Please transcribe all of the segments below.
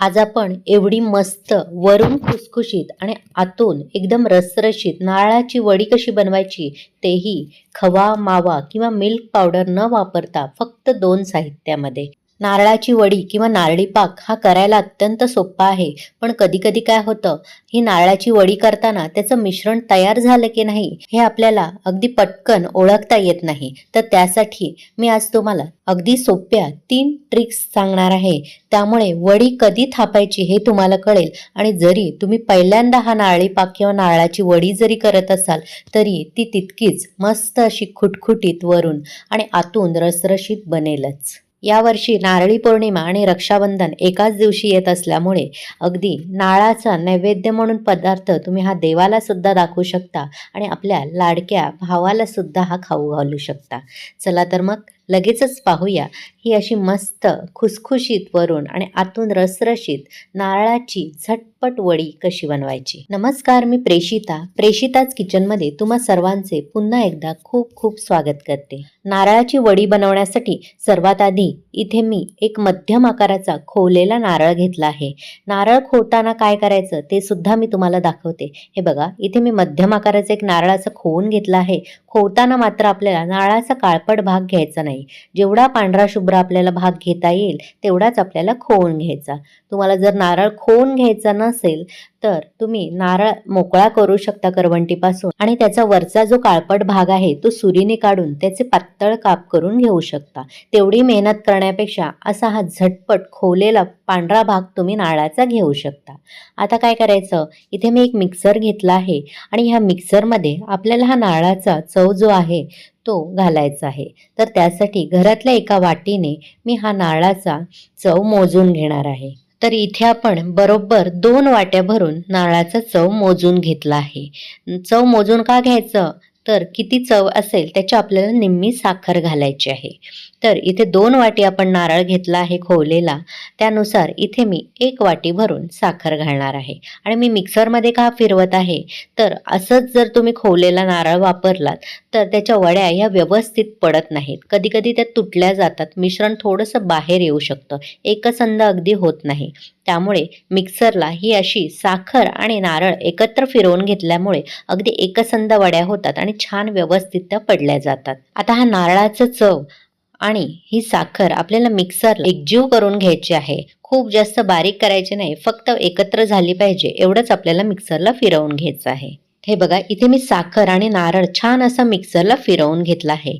आज आपण एवढी मस्त वरून खुसखुशीत आणि आतून एकदम रसरशीत नारळाची वडी कशी बनवायची तेही खवा मावा किंवा मिल्क पावडर न वापरता फक्त दोन साहित्यामध्ये. नारळाची वडी किंवा नारळी पाक हा करायला अत्यंत सोपा आहे. पण कधी कधी काय होतं ही नारळाची वडी करताना त्याचं मिश्रण तयार झालं की नाही हे आपल्याला अगदी पटकन ओळखता येत नाही. तर त्यासाठी मी आज तुम्हाला अगदी सोप्या तीन ट्रिक्स सांगणार आहे. त्यामुळे वडी कधी थापायची हे तुम्हाला कळेल. आणि जरी तुम्ही पहिल्यांदा हा नारळी पाक किंवा नारळाची वडी जरी करत असाल तरी ती तितकीच मस्त अशी खुटखुटीत वरून आणि आतून रसरशीत बनेलच. यावर्षी नारळी पौर्णिमा आणि रक्षाबंधन एकाच दिवशी येत असल्यामुळे अगदी नाळाचा नैवेद्य म्हणून पदार्थ तुम्ही हा देवाला सुद्धा दाखवू शकता आणि आपल्या लाडक्या भावाला सुद्धा हा खाऊ घालू शकता. चला तर मग लगेचच पाहूया. ही अशी मस्त खुसखुशीत वरून आणि आतून रसरशीत नारळाची झटपट वडी कशी बनवायची? नमस्कार मी प्रेषिता प्रेषिताच किचनमध्ये तुम्हा सर्वांचे पुन्हा एकदा खूप खूप स्वागत करते. नारळाची वडी बनवण्यासाठी सर्वात आधी इथे मी एक मध्यम आकाराचा खोवलेला नारळ घेतला आहे. नारळ खोवताना काय करायचं ते सुद्धा मी तुम्हाला दाखवते. हे बघा इथे मी मध्यम आकाराचा एक नारळाचं खोवून घेतला आहे. खोवताना मात्र आपल्याला नारळाचा काळपट भाग घ्यायचा नाही. जेवढा पांढरा शुभ्र आपल्याला भाग घेता येईल तेवढाच आपल्याला खोवून घ्यायचा. तुम्हाला जर नारळ खोवून घ्यायचा नसेल तर तुम्ही नारळ मोकळा करू शकता करवंटीपासून. आणि त्याचा वरचा जो काळपट भाग आहे तो सुरीने काढून त्याचे पातळ काप करून घेऊ शकता. तेवढी मेहनत करण्यापेक्षा असा हा झटपट खोवलेला पांढरा भाग तुम्ही नारळाचा घेऊ शकता. आता काय करायचं? इथे मी एक मिक्सर घेतला आहे. आणि ह्या मिक्सरमध्ये आपल्याला हा नारळाचा चव जो आहे तो घालायचा आहे. तर त्यासाठी घरातल्या एका वाटीने मी हा नारळाचा चव मोजून घेणार आहे. तर इथे आपण बरोबर दोन वाट्या भरून नारळाचा चव मोजून घेतला आहे. चव मोजून का घ्यायचं? तर किती चव असेल त्याची आपल्याला निम्मी साखर घालायची आहे. तर इथे दोन वाटी आपण नारळ घेतला आहे खोवलेला. त्यानुसार इथे मी एक वाटी भरून साखर घालणार आहे. आणि मी मिक्सरमध्ये का फिरवत आहे? तर असंच जर तुम्ही खोवलेला नारळ वापरलात तर त्याच्या वड्या ह्या व्यवस्थित पडत नाहीत. कधीकधी त्या तुटल्या जातात. मिश्रण थोडंसं बाहेर येऊ शकतं. एकसंध अगदी होत नाही. त्यामुळे मिक्सरला ही अशी साखर आणि नारळ एकत्र फिरवून घेतल्यामुळे अगदी एकसंध वड्या होतात आणि छान व्यवस्थित त्या पडल्या जातात. आता हा नारळाचं चव आणि ही साखर आपल्याला मिक्सरला एकजीव करून घ्यायची आहे. खूप जास्त बारीक करायची नाही फक्त एकत्र झाली पाहिजे एवढंच आपल्याला मिक्सरला फिरवून घ्यायचं आहे. हे बघा इथे मी साखर आणि नारळ छान असा मिक्सरला फिरवून घेतला आहे.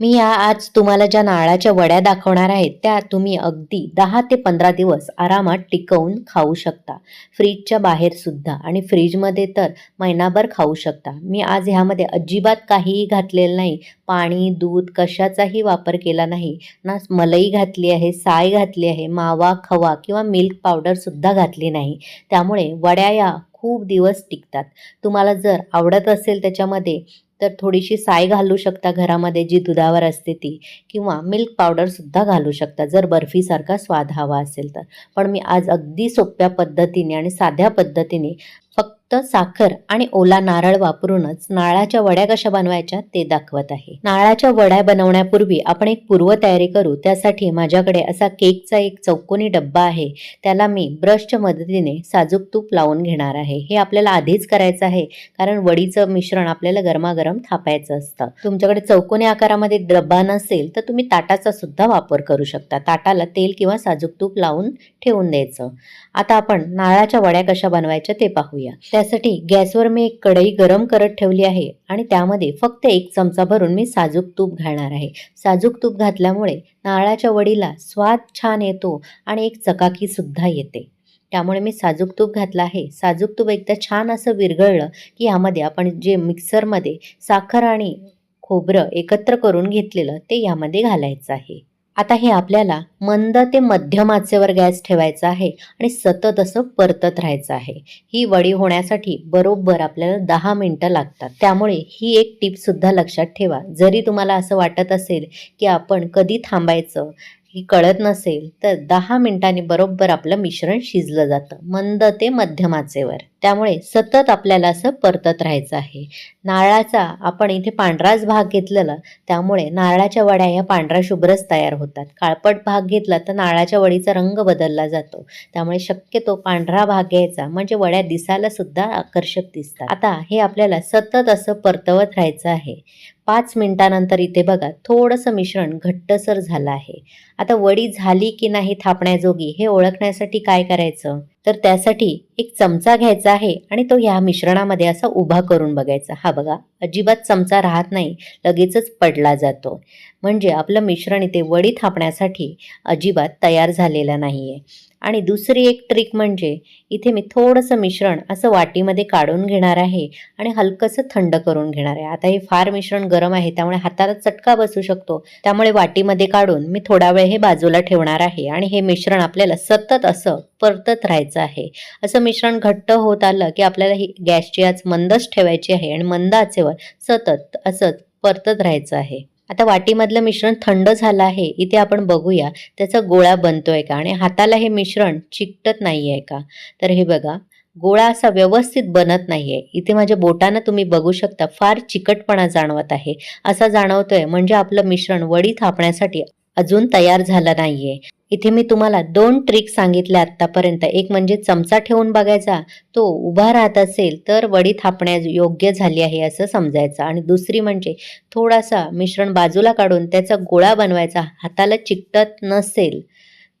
मी या आज तुम्हाला ज्या नारळाच्या वड्या दाखवणार आहेत त्या तुम्ही अगदी दहा ते पंधरा दिवस आरामात टिकवून खाऊ शकता. फ्रीजच्या बाहेर सुद्धा आणि फ्रीजमध्ये तर महिनाभर खाऊ शकता. मी आज ह्यामध्ये अजिबात काहीही घातलेलं नाही. पाणी दूध कशाचाही वापर केला नाही. ना मलई घातली आहे साय घातली आहे मावा खवा किंवा मिल्क पावडरसुद्धा घातली नाही. त्यामुळे वड्या या खूप दिवस टिकतात. तुम्हाला जर आवडत असेल त्याच्यामध्ये तर थोडीशी साय घालू शकता घरामध्ये जी दुधावर असते ती किंवा मिल्क पावडरसुद्धा घालू शकता जर बर्फीसारखा स्वाद हवा असेल तर. पण मी आज अगदी सोप्या पद्धतीने आणि साध्या पद्धतीने फक्त साखर आणि ओला नारळ वापरूनच नारळाच्या वड्या कशा बनवायच्या ते दाखवत आहे. नारळाच्या वड्या बनवण्यापूर्वी आपण एक पूर्वतयारी करू. त्यासाठी माझ्याकडे असा केकचा एक चौकोनी डब्बा आहे. त्याला मी ब्रशच्या मदतीने साजूक तूप लावून घेणार आहे. हे आपल्याला आधीच करायचं आहे कारण वडीचं मिश्रण आपल्याला गरमागरम थापायचं असतं. तुमच्याकडे चौकोनी आकारामध्ये डब्बा नसेल तर तुम्ही ताटाचा सुद्धा वापर करू शकता. ताटाला तेल किंवा साजूक तूप लावून ठेवून द्यायचं. आता आपण नारळाच्या वड्या कशा बनवायच्या ते पाहूया. त्यासाठी गॅसवर मी एक कढई गरम करत ठेवली आहे आणि त्यामध्ये फक्त एक चमचा भरून मी साजूक तूप घालणार आहे. साजूक तूप घातल्यामुळे नारळाच्या वडीला स्वाद छान येतो आणि एक चकाकीसुद्धा येते. त्यामुळे मी साजूक तूप घातलं आहे. साजूक तूप एकदा छान असं विरघळलं की यामध्ये आपण जे मिक्सरमध्ये साखर आणि खोबरं एकत्र करून घेतलेलं ते यामध्ये घालायचं आहे. आता हे आपल्याला मंद ते मध्यम आचेवर गॅस ठेवायचा आहे आणि सतत असं परतत राहायचं आहे. ही वडी होण्यासाठी बरोबर आपल्याला दहा मिनटं लागतात. त्यामुळे ही एक टिपसुद्धा लक्षात ठेवा. जरी तुम्हाला असं वाटत असेल की आपण कधी थांबायचं ही कळत नसेल तर दहा मिनिटांनी बरोबर आपलं मिश्रण शिजलं जातं मंद ते मध्यम आचेवर. त्यामुळे सतत आपल्याला असं परतत राहायचं आहे. नारळाचा आपण इथे पांढराच भाग घेतलेला त्यामुळे नारळाच्या वड्या ह्या पांढरा शुभ्रच तयार होतात. काळपट भाग घेतला तर नारळाच्या वडीचा रंग बदलला जातो. त्यामुळे शक्यतो पांढरा भाग घ्यायचा म्हणजे वड्या दिसायला सुद्धा आकर्षक दिसतात. आता हे आपल्याला सतत असं परतवत राहायचं आहे. पाच मिनिटानंतर इथे बघा थोडंसं मिश्रण घट्टसर झालं आहे. आता वडी झाली की नाही थापण्याजोगी हे ओळखण्यासाठी काय करायचं? तर त्यासाठी एक चमचा घ्यायचा आहे आणि तो ह्या मिश्रणामध्ये असा उभा करून बघायचा. हा बघा अजिबात चमचा राहत नाही लगेचच पडला जातो. म्हणजे आपलं मिश्रण इथे वडी थापण्यासाठी अजिबात तयार झालेलं नाही आहे आणि दुसरी एक ट्रिक म्हणजे इथे मी थोडंसं मिश्रण असं वाटीमध्ये काढून घेणार आहे आणि हलकंसं थंड करून घेणार आहे. आता हे फार मिश्रण गरम आहे त्यामुळे हाताला चटका बसू शकतो. त्यामुळे वाटीमध्ये काढून मी थोडा वेळ हे बाजूला ठेवणार आहे आणि हे मिश्रण आपल्याला सतत असं परतत राहायचं आहे. असं मिश्रण घट्ट होत आलं की आपल्याला ही गॅसची आज मंदच ठेवायची आहे आणि मंद आचेवर सतत असंच परतत राहायचं आहे. आता वाटीमधलं मिश्रण थंड झालं आहे. इथे आपण बघूया त्याचा गोळा बनतोय का आणि हाताला हे मिश्रण चिकटत नाही आहे का? तर हे बघा गोळा असा व्यवस्थित बनत नाहीये. इथे माझ्या बोटानं तुम्ही बघू शकता फार चिकटपणा जाणवत आहे. असा जाणवतोय म्हणजे आपलं मिश्रण वडी थापण्यासाठी अजून तयार झाला नाहीये. इथे मी तुम्हाला दोन ट्रिक सांगितल्या आतापर्यंत एक म्हणजे चमचा ठेवून बघायचा. तो उभा राहत असेल तर वडी थापण्यास योग्य झाली आहे असं समजायचं. आणि दुसरी म्हणजे थोडासा मिश्रण बाजूला काढून त्याचा गोळा बनवायचा. हाताला चिकटत नसेल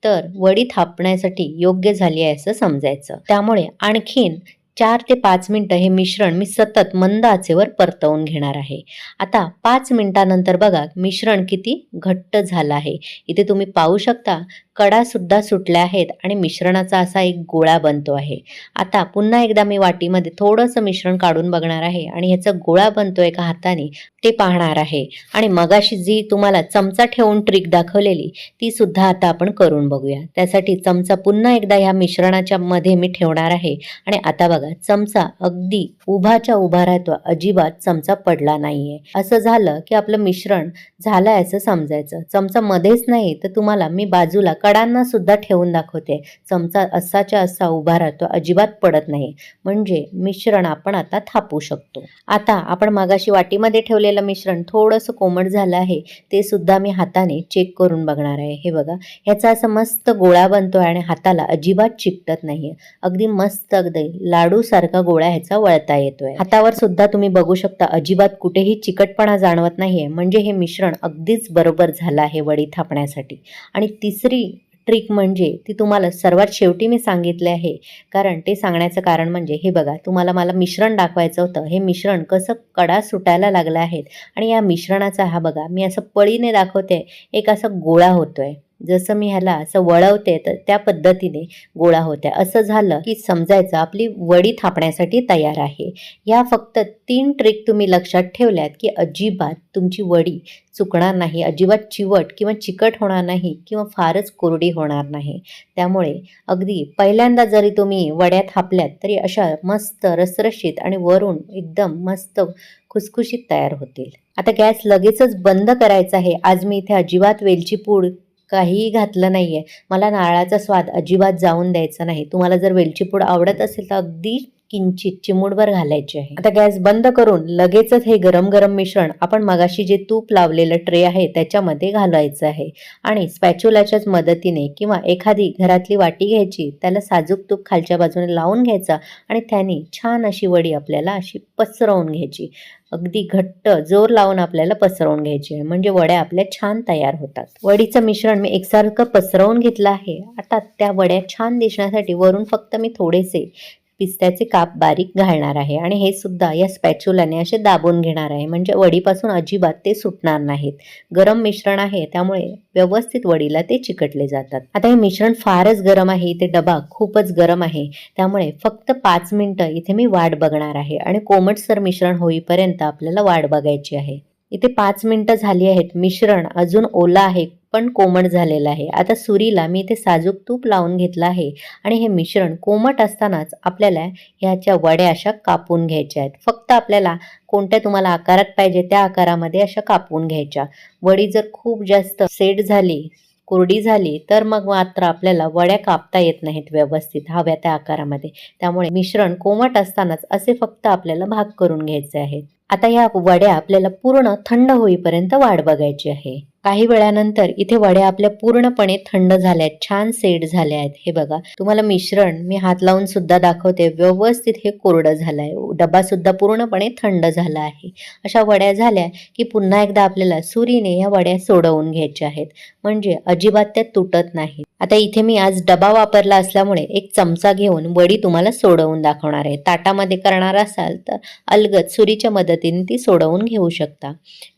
तर वडी थापण्यासाठी योग्य झाली आहे असं समजायचं. त्यामुळे आणखीन चार ते पाच मिनटं हे मिश्रण मी सतत मंद आचेवर परतवून घेणार आहे. आता पाच मिनटानंतर बघा मिश्रण किती घट्ट झालं आहे. इथे तुम्ही पाहू शकता कडा सुद्धा सुटल्या आहेत आणि मिश्रणाचा असा एक गोळा बनतो आहे. आता पुन्हा एकदा मी वाटीमध्ये थोडंसं मिश्रण काढून बघणार आहे आणि ह्याचा गोळा बनतो एका हाताने ते पाहणार आहे. आणि मगाशी जी तुम्हाला चमचा ठेवून ट्रिक दाखवलेली ती सुद्धा आता आपण करून बघूया. त्यासाठी चमचा पुन्हा एकदा ह्या मिश्रणाच्या मध्ये मी ठेवणार आहे. आणि आता बघा चमचा अगदी उभाच्या उभा राहतो. अजिबात चमचा पडला नाहीये. असं झालं की आपलं मिश्रण झालंय असं समजायचं. चमचा मध्येच नाही तर तुम्हाला मी बाजूला कडांना सुद्धा ठेवून दाखवते. चमचा असाच्या असा उभा राहतो अजिबात पडत नाही. म्हणजे मिश्रण आपण आता थापू शकतो. आता आपण मागाशी वाटीमध्ये ठेवलेलं मिश्रण थोडंसं कोमट झालं आहे ते सुद्धा मी हाताने चेक करून बघणार आहे. हे बघा ह्याचा असं मस्त गोळा बनतोय आणि हाताला अजिबात चिकटत नाहीये. अगदी मस्त अगदी लाडूसारखा गोळा ह्याचा वळता येतोय. हातावर सुद्धा तुम्ही बघू शकता अजिबात कुठेही चिकटपणा जाणवत नाहीये. म्हणजे हे मिश्रण अगदीच बरोबर झालं आहे वडी थापण्यासाठी. आणि तिसरी ट्रिक म्हणजे ती तुम्हाला सर्वात शेवटी मी सांगितले आहे. कारण ते सांगण्याचं कारण म्हणजे हे बघा तुम्हाला मला मिश्रण दाखवायचं होतं. हे मिश्रण कसं कडा सुटायला लागलं आहेत. आणि या मिश्रणाचा हा बघा मी असं पळीने दाखवते एक असा गोळा होतोय. जसं मी ह्याला असं वळवते तर त्या पद्धतीने गोळा होत्या. असं झालं की समजायचं आपली वडी थापण्यासाठी तयार आहे. या फक्त तीन ट्रिक तुम्ही लक्षात ठेवल्यात की अजिबात तुमची वडी चुकणार नाही अजिबात चिवट किंवा चिकट होणार नाही किंवा फारच कोरडी होणार नाही. त्यामुळे अगदी पहिल्यांदा जरी तुम्ही वड्या थापल्यात तरी अशा मस्त रसरशीत आणि वरून एकदम मस्त खुसखुशीत तयार होतील. आता गॅस लगेचच बंद करायचा आहे. आज मी इथे अजिबात वेलची पूड काहीही घातलं नाही आहे मला नारळाचा स्वाद अजिबात जाऊन द्यायचा नाही. तुम्हाला जर वेलची पूड आवडत असेल तर अगदी किंचित चिमूडभर घालायची आहे. आता गॅस बंद करून लगेचच हे गरम गरम मिश्रण आपण मगाशी जे तूप लावलेलं ट्रे आहे त्याच्यामध्ये घालायचं आहे. आणि स्पॅच्युलाच्याच मदतीने किंवा एखादी घरातली वाटी घ्यायची त्याला साजूक तूप खालच्या बाजूने लावून घ्यायचा आणि त्याने छान अशी वडी आपल्याला अशी पसरवून घ्यायची. अगदी घट्ट जोर लावून आपल्याला पसरवून घ्यायची आहे. म्हणजे वड्या आपल्या छान तयार होतात. वडीचं मिश्रण मी एकसारखं पसरवून घेतलं आहे. आता त्या वड्या छान दिसण्यासाठी वरून फक्त मी थोडेसे पिस्त्याचे काप बारीक घालणार आहे आणि हे सुद्धा या स्पॅच्युलाने असे दाबून घेणार आहे. म्हणजे वडीपासून अजिबात ते सुटणार नाहीत. गरम मिश्रण आहे त्यामुळे व्यवस्थित वडीला ते चिकटले जातात. आता हे मिश्रण फारच गरम आहे. इथे डबा खूपच गरम आहे. त्यामुळे फक्त पाच मिनिटं इथे मी वाट बघणार आहे आणि कोमटसर मिश्रण होईपर्यंत आपल्याला वाट बघायची आहे. इथे पाच मिनिटं झाली आहेत. मिश्रण अजून ओला आहे. पण कोमट झालेलं आहे. आता सुरीला मी इथे साजूक तूप लावून घेतलं आहे आणि हे मिश्रण कोमट असतानाच आपल्याला ह्याच्या वड्या अशा कापून घ्यायच्या आहेत. फक्त आपल्याला कोणत्या तुम्हाला आकारात पाहिजे त्या आकारामध्ये अशा कापून घ्यायच्या. वडी जर खूप जास्त सेट झाली कोरडी झाली तर मग मात्र आपल्याला वड्या कापता येत नाहीत व्यवस्थित हव्या त्या आकारामध्ये. त्यामुळे मिश्रण कोमट असतानाच असे फक्त आपल्याला भाग करून घ्यायचे आहेत. आता ह्या वड्या आपल्याला पूर्ण थंड होईपर्यंत वाढ बघायची आहे. काही वेळानंतर इथे वड्या आपल्या पूर्णपणे थंड झाल्या आहेत छान सेट झाल्या आहेत. हे बघा तुम्हाला मिश्रण मी हात लावून सुद्धा दाखवते व्यवस्थित हे कोरडं झालं आहे डबा सुद्धा पूर्णपणे थंड झाला आहे. अशा वड्या झाल्या की पुन्हा एकदा आपल्याला सुरीने या वड्या सोडवून घ्यायच्या आहेत. म्हणजे अजिबात त्या तुटत नाहीत. आता इथे मी आज डबा वापरला असल्यामुळे एक चमचा घेऊन वडी तुम्हाला सोडवून दाखवणार आहे. ताटामध्ये करणार असाल तर अलगद सुरीच्या मदतीने ती सोडवून घेऊ शकता.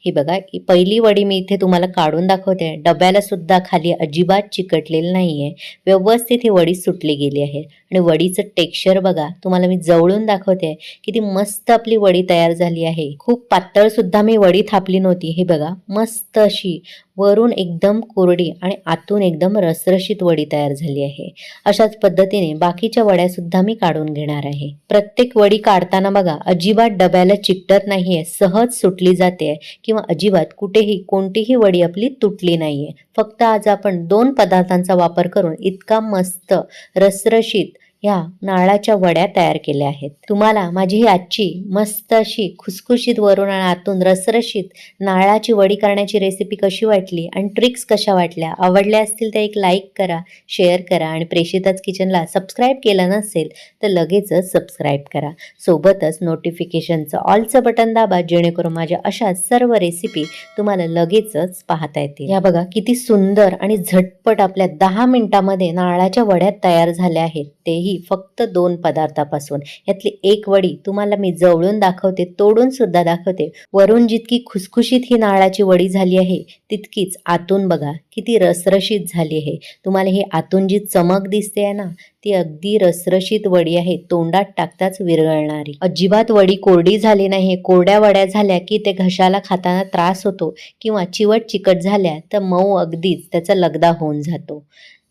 ही बघा पहिली वडी मी इथे तुम्हाला काढून दाखवते. डब्याला सुद्धा खाली अजिबात चिकटलेलं आहे व्यवस्थित ही वडी सुटली गेली आहे. आणि वडीचं टेक्स्चर बघा तुम्हाला मी जवळून दाखवते किती मस्त आपली वडी तयार झाली आहे. खूप पातळ सुद्धा मी वडी थापली नव्हती हे बघा मस्त अशी वरून एकदम कोरडी आणि आतून एकदम रसरशीत वडी तयार झाली आहे. अशाच पद्धतीने बाकीच्या वड्या सुद्धा मी काढून घेणार आहे. प्रत्येक वडी काढताना बघा अजिबात डब्याला चिकटत नाहीये सहज सुटली जाते किंवा अजिबात कुठेही कोणतीही वडी आपली तुटली नाहीये. फक्त आज आपण दोन पदार्थांचा वापर करून इतका मस्त रसरशीत ह्या नारळाच्या वड्या तयार केल्या आहेत. तुम्हाला माझी ही आजची मस्त अशी खुसखुशीत वरून आणि आतून रसरशीत नारळाची वडी करण्याची रेसिपी कशी वाटली आणि ट्रिक्स कशा वाटल्या आवडल्या असतील तर एक लाईक करा शेअर करा आणि प्रेषितच किचनला सबस्क्राईब केलं नसेल तर लगेचच सबस्क्राईब करा. सोबतच नोटिफिकेशनचं ऑलचं बटन दाबा जेणेकरून माझ्या अशा सर्व रेसिपी तुम्हाला लगेचच पाहता येतील. या बघा किती सुंदर आणि झटपट आपल्या दहा मिनिटामध्ये नारळाच्या वड्या तयार झाल्या आहेत. तेही फक्त दोन पदार्थापासून. यातली एक वडी तुम्हाला मी जवळून दाखवते तोडून सुद्धा दाखवते. वरून जितकी खुसखुशीत ही नारळाची वडी झाली आहे तितकीच आतून बघा किती रसरशीत झाली आहे. तुम्हाला ही आतून जी चमक दिसते आहे ना ती अगदी रसरशीत वडी आहे तोंडात टाकताच विरघळणारी. अजिबात वडी कोरडी झाली नाही कोरड्या वड्या झाल्या की ते घशाला खाताना त्रास होतो किंवा चिवट चिकट झाल्या तर मऊ अगदीच त्याचा लगदा होऊन जातो.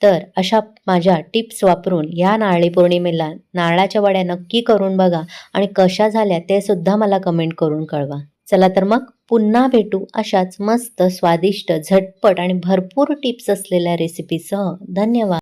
तर अशा माझ्या टिप्स वापरून या नारळी पौर्णिमेला नारळाच्या वड्या नक्की करून बघा आणि कशा झाल्या ते सुद्धा मला कमेंट करून कळवा. चला तर मग पुन्हा भेटू अशाच मस्त स्वादिष्ट झटपट आणि भरपूर टिप्स असलेल्या रेसिपीसह धन्यवाद.